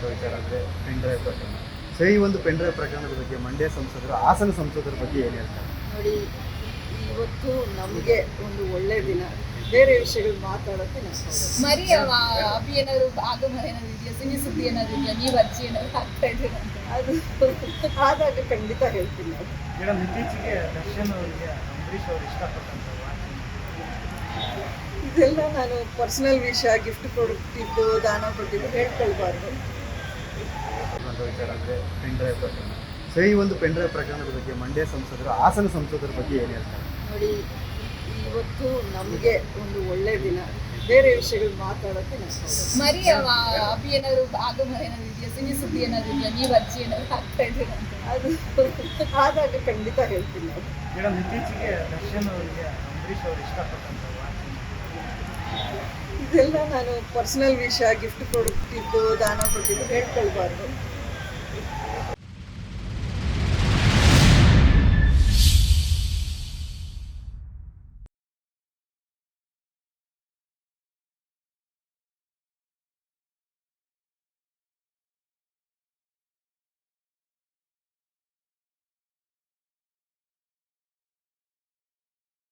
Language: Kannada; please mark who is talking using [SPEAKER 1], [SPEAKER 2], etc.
[SPEAKER 1] ಅಂತ ವಿಚಾರ ಅಂದರೆ ಪೆನ್ ಡ್ರೈವ್ ಪ್ರಕರಣ. ಸರಿ ಈ ಒಂದು ಪೆನ್ ಡ್ರೈವ್ ಪ್ರಕರಣದ ಬಗ್ಗೆ ಮಂಡ್ಯ ಸಂಸದರು ಹಾಸನ ಸಂಸದರ ಬಗ್ಗೆ ಏನು ಹೇಳ್ತಾರೆ?
[SPEAKER 2] ನೋಡಿ ಇವತ್ತು ನಮಗೆ ಒಂದು ಒಳ್ಳೆ ದಿನ. ಬೇರೆ ವಿಷಯಗಳು ಮಾತಾಡೋಕ್ಕೆ
[SPEAKER 3] ಮರಿ ಅಭಿ ಏನಾದ್ರು ಆಗಮನ ಏನಾದ್ರು ಇದೆಯಾ? ಸಿಹಿ ಸುದ್ದಿ ಏನಾದ್ರು ಇದೆಯಾ? ನೀವು ಅಜ್ಜಿ ಏನಾದ್ರು ಆಗ್ತಾ ಇದ್ದೀರಾ
[SPEAKER 2] ಅದು ಆದಾಗ ಖಂಡಿತ ಹೇಳ್ತೀನಿ
[SPEAKER 4] ಮೇಡಮ್ ಇತ್ತೀಚೆಗೆ ದರ್ಶನ್ ಅವರಿಗೆ ಅಂಬರೀಷ್ ಅವರು ಇಷ್ಟಪಟ್ಟಂತ
[SPEAKER 2] ಇದೆಲ್ಲ ನಾನು ಪರ್ಸನಲ್ ವಿಷಯ ಗಿಫ್ಟ್ ಕೊಟ್ಟಿದ್ದು ದಾನ ಕೊಟ್ಟಿದ್ದು ಹೇಳ್ಕೊಳ್ಬಾರ್ದು.
[SPEAKER 1] ವಿಚಾರ ಅಂದರೆ ಪೆನ್ ಡ್ರೈವ್ ಪ್ರಕರಣ. ಸೊ ಈ ಒಂದು ಪೆನ್ ಡ್ರೈವ್ ಪ್ರಕರಣದ ಬಗ್ಗೆ ಮಂಡ್ಯ ಸಂಸದರು ಹಾಸನ ಸಂಸದರ ಬಗ್ಗೆ ಏನು ಹೇಳ್ತಾರೆ?
[SPEAKER 2] ನೋಡಿ ಇವತ್ತು ನಮಗೆ ಒಂದು ಒಳ್ಳೆ ದಿನ. ಬೇರೆ ವಿಷಯಗಳು ಮಾತಾಡೋಕೆ
[SPEAKER 3] ಮರಿ ಅಭಿ ಏನಾದ್ರು ಆಗಮನ ಏನಾದ್ರು ಇದೆಯಾ? ಸಿಹಿ ಸುದ್ದಿ ಏನಾದ್ರು ಇದೆಯಾ? ನೀವು ಅಜ್ಜಿ ಏನಾದ್ರು ಹಾಕ್ತಾ ಇದ್ದೀರಾ ಅಂತ.
[SPEAKER 2] ಅದು ಆದಾಗ ಖಂಡಿತ ಹೇಳ್ತೀನಿ. ನಾನು
[SPEAKER 4] ಮೇಡಮ್ ಇತ್ತೀಚೆಗೆ ದರ್ಶನ್ ಅವರಿಗೆ ಅಂಬರೀಷ್ ಅವರು ಇಷ್ಟಪಟ್ಟಂತ
[SPEAKER 2] ಇದೆಲ್ಲ ನಾನು ಪರ್ಸನಲ್ ವಿಷಯ ಗಿಫ್ಟ್ ಕೊಡ್ತಿದ್ದು ದಾನ ಕೊಟ್ಟಿದ್ದು ಹೇಳ್ಕೊಳ್ಬಾರ್ದು.